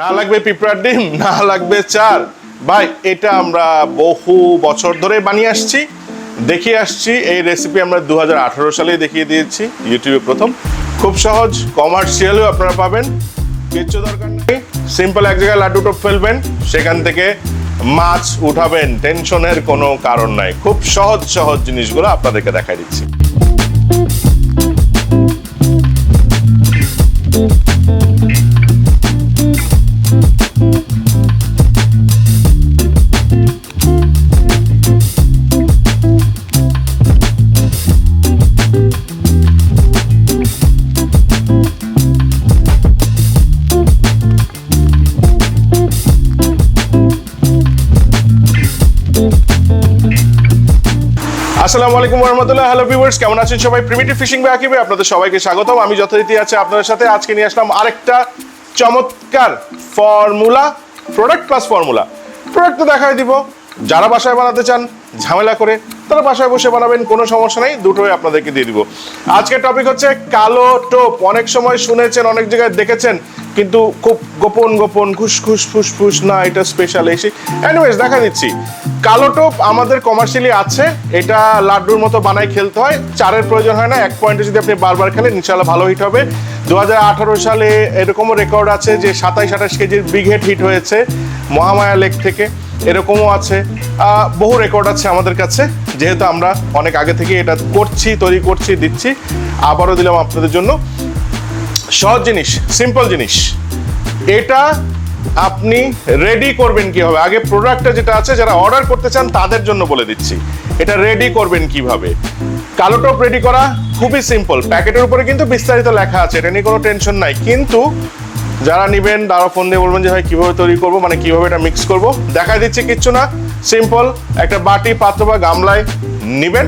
না লাগবে পিঁপড়ার ডিম, না লাগবে চার। ভাই, এটা আমরা বহু বছর ধরে বানিয়ে আসছি। দেখিয়ে আসছি, এই রেসিপি আমরা দু হাজার সালে দেখিয়ে দিয়েছি, ইউটিউবে প্রথম। খুব সহজ কমার্শিয়ালও আপনারা পাবেন। কিচ্ছু দরকার নেই। সিম্পল এক জায়গায় লাড্ডু টোপ ফেলবেন, সেখান থেকে মাছ উঠাবেন টেনশনের কোনো কারণ নাই। খুব সহজ সহজ জিনিসগুলো আপনাদেরকে দেখাই দিচ্ছি। আসসালামু আলাইকুম রহমতুল্লাহ হ্যালো ভিউয়ার্স কেমন আছেন সবাই? প্রিমিটিভ ফিশিং বাই আকিবে আপনাদের সবাইকে স্বাগতম। আমি যথারীতি আছে আপনাদের সাথে। আজকে নিয়ে আসলাম আরেকটা চমৎকার formula product plus formula product তো দেখাই দিব। যারা বাসায় বানাতে চান, ঝামেলা করে তারা বাসায় বসে বানাবেন, কোনো সমস্যা নেই, দুটোই আপনাদেরকে দিয়ে দিব। আজকের টপিক হচ্ছে কালো টোপ। অনেক সময় শুনেছেন, অনেক জায়গায় দেখেছেন, কিন্তু খুব গোপন গোপন খুসখুস ফুসফুস না, এটা স্পেশাল এসে এনিওয়েজ দেখা দিচ্ছি। কালো টোপ আমাদের কমার্শিয়ালি আছে, এটা লাড্ডুর মতো বানাই খেলতে হয়, চারের প্রয়োজন হয় না, এক পয়েন্টে যদি আপনি বারবার খেলেন ইনশাল্লাহ ভালো হিট হবে। দু হাজার আঠারো সালে এরকমও রেকর্ড আছে যে সাতাইশ, আঠাশ কেজির বিগ হেড হিট হয়েছে মহামায়া লেক থেকে, এরকমও আছে। বহু রেকর্ড আছে আমাদের কাছে। যেহেতু আমরা অনেক আগে থেকে এটা করছি, তৈরি করছি, দিচ্ছি, আবারও দিলাম আপনাদের জন্য। সহজ জিনিস সিম্পল জিনিস। এটা আপনি রেডি করবেন কীভাবে? আগে প্রোডাক্টটা যেটা আছে, যারা অর্ডার করতে চান, তাদের জন্য বলে দিচ্ছি। এটা রেডি করবেন কীভাবে? কালো টপ রেডি করা খুবই সিম্পল প্যাকেটের উপরে কিন্তু বিস্তারিত লেখা আছে, এটা নিয়ে কোনো টেনশন নাই। কিন্তু যারা নিবেন তারা ফোন দিয়ে বলবেন যে, ভাই, কীভাবে তৈরি করব? মানে কীভাবে এটা মিক্স করব? দেখা দিচ্ছে কিচ্ছু না। সিম্পল একটা বাটি, পাত্র বা গামলায় নিবেন।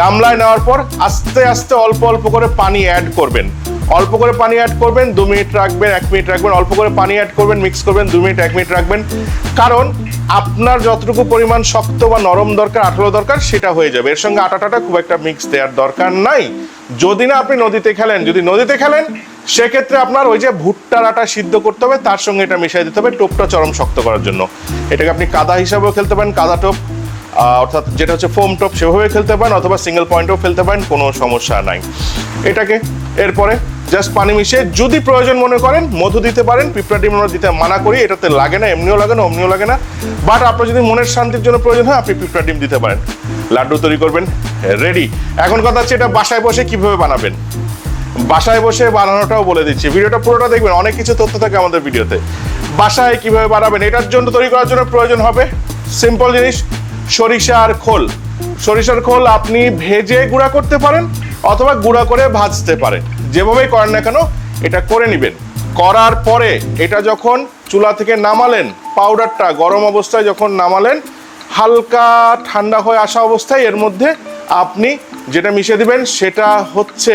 গামলায় নেওয়ার পর আস্তে আস্তে অল্প অল্প করে পানি অ্যাড করবেন। অল্প করে পানি অ্যাড করবেন, দু মিনিট রাখবেন, এক মিনিট রাখবেন, অল্প করে পানি অ্যাড করবেন মিক্স করবেন, দু মিনিট, এক মিনিট রাখবেন। কারণ আপনার যতটুকু পরিমাণ শক্ত বা নরম দরকার, আঠালো দরকার, সেটা হয়ে যাবে। এর সঙ্গে আটাটাটা খুব একটা মিক্স দেওয়ার দরকার নাই। যদি না আপনি নদীতে খেলেন, যদি নদীতে খেলেন সেক্ষেত্রে আপনার ওই যে ভুট্টার আটা সিদ্ধ করতে হবে, তার সঙ্গে এটা মিশিয়ে দিতে হবে টোপটা চরম শক্ত করার জন্য। এটাকে আপনি কাদা হিসাবেও খেলতে পারেন, কাদা টোপ অর্থাৎ যেটা হচ্ছে ফোম টপ সেভাবে খেলতে পারেন, অথবা সিঙ্গেল পয়েন্টও ফেলতে পারেন, কোনো সমস্যা নাই। এটাকে এরপরে জাস্ট পানি মিশিয়ে যদি প্রয়োজন মনে করেন, মধু দিতে পারেন পিঁপড়া ডিম দিতে মানা করি, এটাতে লাগে না, এমনিও লাগে না, অমনিও লাগে না। বাট আপনার যদি মনের শান্তির জন্য প্রয়োজন হয়, আপনি পিঁপড়া ডিম দিতে পারেন। লাড্ডু তৈরি করবেন রেডি এখন কথা হচ্ছে এটা বাসায় বসে কীভাবে বানাবেন? বাসায় বসে বানানোটাও বলে দিচ্ছি। ভিডিওটা পুরোটা দেখবেন, অনেক কিছু তথ্য থাকে আমাদের ভিডিওতে। বাসায় কীভাবে বানাবেন, এটার জন্য তৈরি করার জন্য প্রয়োজন হবে সিম্পল জিনিস সরিষার খোল। সরিষার খোল আপনি ভেজে গুঁড়া করতে পারেন অথবা গুঁড়া করে ভাজতে পারেন। যেভাবেই করেন না কেন, এটা করে নেবেন। করার পরে এটা যখন চুলা থেকে নামালেন পাউডারটা গরম অবস্থায় যখন নামালেন, হালকা ঠান্ডা হয়ে আসা অবস্থায় এর মধ্যে আপনি যেটা মিশিয়ে দিবেন, সেটা হচ্ছে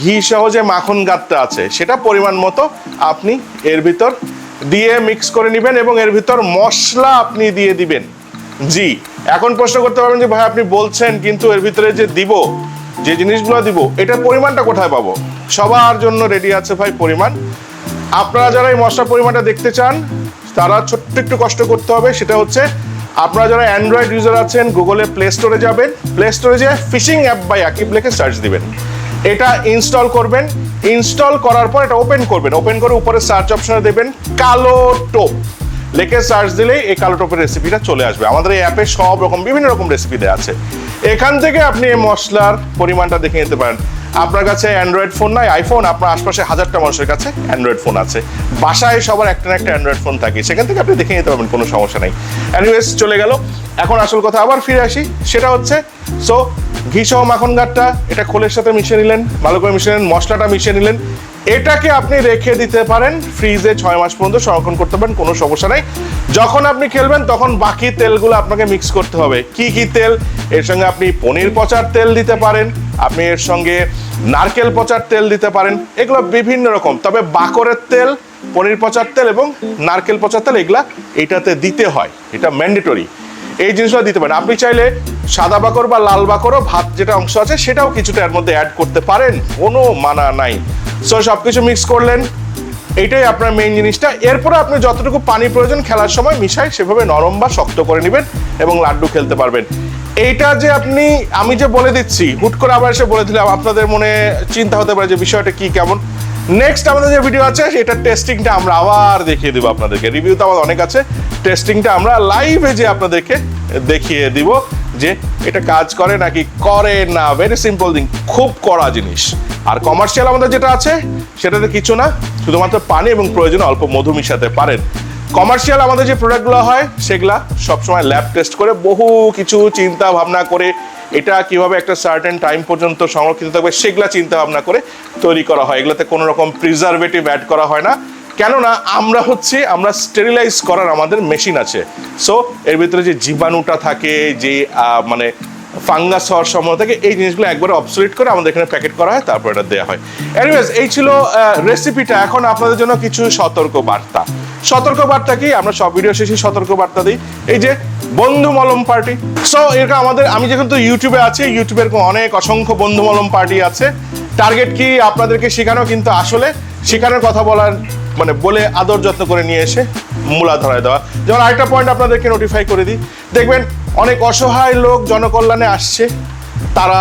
ঘি সহ যে মাখন গাতটা আছে। সেটা পরিমাণ মতো আপনি এর ভিতর দিয়ে মিক্স করে নেবেন এবং এর ভিতর মশলা আপনি দিয়ে দিবেন। জি, এখন প্রশ্ন করতে পারবেন যে ভাই আপনি বলছেন কিন্তু এর ভিতরে যে দিব, যে জিনিসগুলো দিব, এটার পরিমাণটা কোথায় পাবো? সবার জন্য রেডি আছে ভাই পরিমাণ। আপনারা যারা এই মশলার পরিমাণটা দেখতে চান, তারা ছোট্ট একটু কষ্ট করতে হবে। সেটা হচ্ছে, আপনারা যারা অ্যান্ড্রয়েড ইউজার আছেন গুগলে প্লে স্টোরে যাবেন প্লে স্টোরে যে ফিশিং অ্যাপ বাই আকিব লিখে সার্চ দিবেন। এটা ইনস্টল করবেন। ইনস্টল করার পর এটা ওপেন করবেন। ওপেন করে উপরে সার্চ অপশনে দেবেন কালো টোপ। লেখে সার্চ দিলেই এই কালো টোপের রেসিপিটা চলে আসবে। আমাদের এই অ্যাপে সব রকম, বিভিন্ন রকম রেসিপি দেওয়া আছে। এখান থেকে আপনি এই মশলার পরিমাণটা দেখে নিতে পারেন। আপনার কাছে অ্যান্ড্রয়েড ফোন নাই আইফোন আপনার আশপাশে হাজারটা মানুষের কাছে অ্যান্ড্রয়েড ফোন আছে। বাসায় সবার একটা না একটা অ্যান্ড্রয়েড ফোন থাকে। সেখান থেকে আপনি দেখে নিতে পারবেন, কোনো সমস্যা নেই। অ্যানিওয়েজ চলে গেল। এখন আসল কথা, আবার ফিরে আসি, সেটা হচ্ছে সো ঘি সহ মাখন গাটটা, এটা খোলের সাথে মিশিয়ে নিলেন, ভালো করে মিশিয়ে নিলেন, মশলাটা মিশিয়ে নিলেন, এটাকে আপনি রেখে দিতে পারেন ফ্রিজে ছয় মাস পর্যন্ত সংরক্ষণ করতে পারেন, কোনো সমস্যা নাই। যখন আপনি খেলবেন, তখন বাকি তেলগুলো আপনাকে মিক্স করতে হবে। কি কি তেল? এর সঙ্গে আপনি পনির পচার তেল দিতে পারেন, আপনি এর সঙ্গে নারকেল পচার তেল দিতে পারেন, এগুলো বিভিন্ন রকম। তবে বাকরের তেল, পনির পচার তেল এবং নারকেল পচার তেল, এগুলা এটাতে দিতে হয়, এটা ম্যান্ডেটরি এই জিনিসগুলো দিতে পারেন। আপনি চাইলে সাদা বাকর বা লাল বাকরও ভাত যেটা অংশ আছে সেটাও কিছুটা এর মধ্যে অ্যাড করতে পারেন। কোনো মানা নাই। সো সব কিছু মিক্স করলেন। এইটাই আপনার মেইন জিনিসটা। এরপরে আপনি যতটুকু পানি প্রয়োজন খেলার সময় মিশাই সেভাবে নরম বা শক্ত করে নেবেন এবং লাড্ডু খেলতে পারবেন। এইটা যে আপনি, আমি যে বলে দিচ্ছি, হুট করে আবার এসে বলে দিলাম, আপনাদের মনে চিন্তা হতে পারে যে বিষয়টা কি, কেমন? নেক্সট আমাদের যে ভিডিও আছে এটা টেস্টিংটা আমরা আবার দেখিয়ে দিব আপনাদেরকে। রিভিউ তো আমাদের অনেক আছে। টেস্টিংটা আমরা লাইভে যে আপনাদেরকে দেখিয়ে দিব যে এটা কাজ করে নাকি করে না। ভেরি সিম্পল থিং খুব কড়া জিনিস। আর কমার্শিয়াল আমাদের যেটা আছে, সেটাতে কিছু না, শুধুমাত্র পানি এবং প্রয়োজনে অল্প মধু মিশাতে পারেন। কমার্শিয়াল আমাদের যে প্রোডাক্টগুলো হয়, সেগুলা সবসময় ল্যাব টেস্ট করে বহু কিছু চিন্তা ভাবনা করে এটা কীভাবে একটা সার্টেন টাইম পর্যন্ত সংরক্ষিত থাকবে সেগুলা চিন্তা ভাবনা করে তৈরি করা হয়। এগুলোতে কোনো রকম প্রিজারভেটিভ অ্যাড করা হয় না। কেননা আমরা হচ্ছে, আমরা স্টেরিলাইজ করার আমাদের মেশিন আছে। সো এর ভিতরে যে জীবাণুটা থাকে, যে মানে ফাঙ্গাস হওয়ার সম্ভাবনা থাকে, এই জিনিসগুলো একবারে অবসলিট করে আমাদের এখানে প্যাকেট করা হয়, তারপর এটা দেওয়া হয়। এনিওয়েজ এই ছিল রেসিপিটা এখন আপনাদের জন্য কিছু সতর্ক বার্তা সতর্ক বার্তা কি? আমরা সব ভিডিও শেষে সতর্ক বার্তা দিই। এই যে বন্ধু মলম পার্টি। সো এটা আমাদের আমি যেহেতু ইউটিউবে আছি ইউটিউবের অনেক অসংখ্য বন্ধু মলম পার্টি আছে। টার্গেট কি আপনাদেরকে শেখানো? কিন্তু আসলে শেখানোর কথা বলার মানে বলে আদর যত্ন করে নিয়ে এসে মূলা ধরায় দেওয়া। যেমন আরেকটা পয়েন্ট আপনাদেরকে নোটিফাই করে দিই। দেখবেন, অনেক অসহায় লোক জনকল্যাণে আসছে। তারা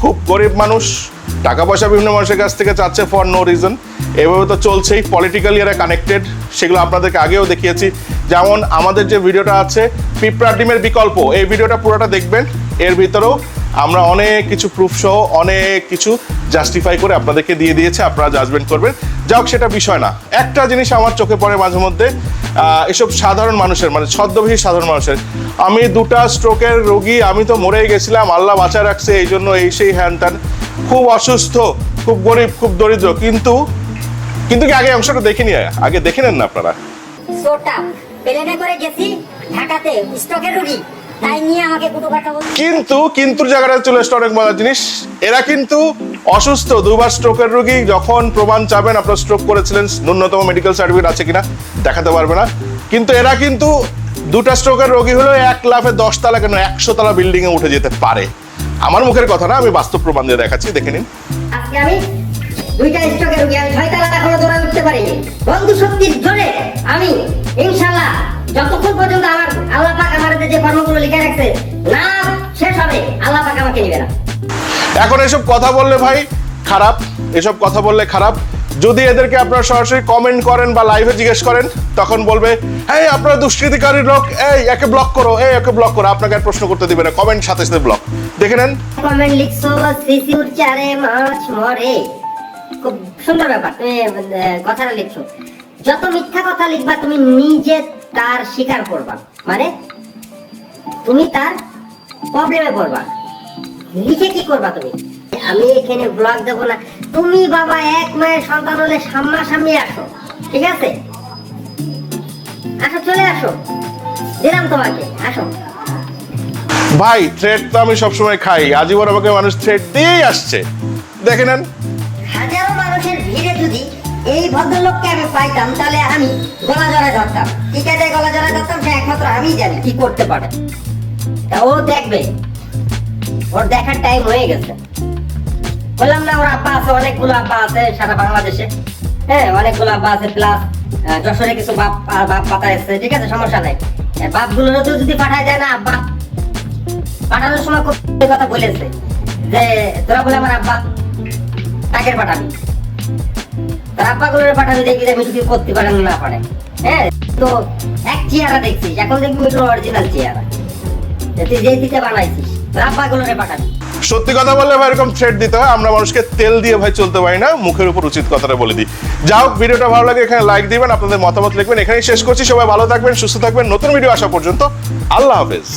খুব গরিব মানুষ। টাকা পয়সা বিভিন্ন মানুষের কাছ থেকে চাচ্ছে ফর নো রিজন এভাবে তো চলছেই। পলিটিক্যালি এরা কানেক্টেড সেগুলো আপনাদেরকে আগেও দেখিয়েছি। যেমন আমাদের যে ভিডিওটা আছে, পিঁপড়া ডিমের বিকল্প, এই ভিডিওটা পুরোটা দেখবেন। এর ভিতরেও আমরা অনেক কিছু প্রুফ সহ অনেক কিছু জাস্টিফাই করে আপনাদেরকে দিয়ে দিয়েছে, আপনারা জাজমেন্ট করবেন। যাক, সেটা বিষয় না। একটা জিনিস আমার চোখে পড়ে মাঝে মধ্যে এসব সাধারণ মানুষের মানে ছদ্মবেশী সাধারণ মানুষের। আমি দুটা স্ট্রোকের রোগী, আমি তো মরেই গেছিলাম, আল্লাহ বাঁচা রাখছে, এই জন্য এই সেই হ্যান ত্যান খুব অসুস্থ, খুব গরিব, খুব দরিদ্র, কিন্তু কিন্তু কি আগে অংশটা দেখিনি? আগে দেখে নেন না আপনারা। প্লেনে করে গেছি ঢাকাতে স্টকের রুগী তাই নিয়ে আমাকে কুটু কিন্তু কিন্তু জায়গাটা চলে আসছে অনেক মজার জিনিস। এরা কিন্তু অসুস্থ দুবার স্ট্রোকের রোগী। যখন প্রমাণ চাবেন আপনার স্ট্রোক করেছিলেন ন্যূনতম মেডিকেল সার্টিফিকেট আছে কিনা দেখাতে পারবে না। কিন্তু এরা কিন্তু দুটা স্ট্রোকের রোগী হলেও এক লাফে দশ তলা কেন একশো তলা বিল্ডিং এ উঠে যেতে পারে। আমার মুখের কথা না আমি বাস্তব প্রমাণ দিয়ে দেখাচ্ছি দেখে নিন। আমি দুইটা স্টকের রুগী আমি ছয়তলা এখনও দৌড়ায় উঠতে পারিনি বন্ধু শক্তির জোরে আমি ইনশাল্লাহ যতক্ষণ পর্যন্ত আমার আল্লাহ পাক আমার যে কর্মগুলো লিখে রাখছে না শেষ হবে আল্লাহ পাক আমাকে নিবে না। এখন এসব কথা বললে ভাই খারাপ এসব কথা বললে খারাপ। যদি এদেরকে আপনারা সরাসরি কমেন্ট করেন বা লাইভে জিজ্ঞেস করেন তখন বলবে হ্যাঁ আপনারা দুষ্কৃতিকারী লোক এই একে ব্লক করো এই একে ব্লক করো। আপনাকে আর প্রশ্ন করতে দিবে না। কমেন্ট সাথে সাথে ব্লক দেখে নেন। কমেন্ট লিখছো চারে মাছ মরে। খুব সুন্দর ব্যাপার। তুমি কথাটা লিখছো। যত মিথ্যা কথা লিখবা, তুমি নিজে তার স্বীকার করবা। মানে তুমি তার প্রবলেমে পড়বা। লিখে কি করবা তুমি? আমি এখানে ব্লগ না। তুমি বাবা, এক মায়ের সন্তান হলে সামনাসামনি আসো, ঠিক আছে? আসো, চলে আসো। দিলাম তোমাকে, আসো। ভাই থ্রেড তো আমি সবসময় খাই। আজীবন আমাকে মানুষ থ্রেড দিয়েই আসছে। দেখে নেন। ভদ্রলোককে আমি পাইতাম, তাহলে আমি গলা জড়ায় ধরতাম। কাজে গলা জড়ায় ধরতাম, সে একমাত্র আমি জানি কি করতে পারে। তা ও দেখবে। ওর দেখার টাইম হয়ে গেছে। বললাম না, ওর আব্বা আছে, অনেকগুলো আব্বা আছে সারা বাংলাদেশে। হ্যাঁ অনেকগুলো আব্বা আছে প্লাস যশোরে কিছু বাপ বাপ পাতা এসছে, ঠিক আছে, সমস্যা নাই। বাপগুলো যদি পাঠায় যায় না, আব্বা, পাঠানোর সময় কথা বলেছে যে, তোরা বলে আমার আব্বা টাকের পাঠাবি? যে হ্যাঁ? যে সত্যি কথা বললে ভাই, এরকম থ্রেড দিতে হয়, আমরা মানুষকে তেল দিয়ে ভাই চলতে পারি না, মুখের উপর উচিত কথাটা বলে দিই। যাও ভিডিওটা ভালো লাগে, এখানে লাইক দিবেন, আপনাদের মতামত লিখবেন। এখানেই শেষ করছি, সবাই ভালো থাকবেন, সুস্থ থাকবেন। নতুন ভিডিও আসা পর্যন্ত, আল্লাহ হাফেজ।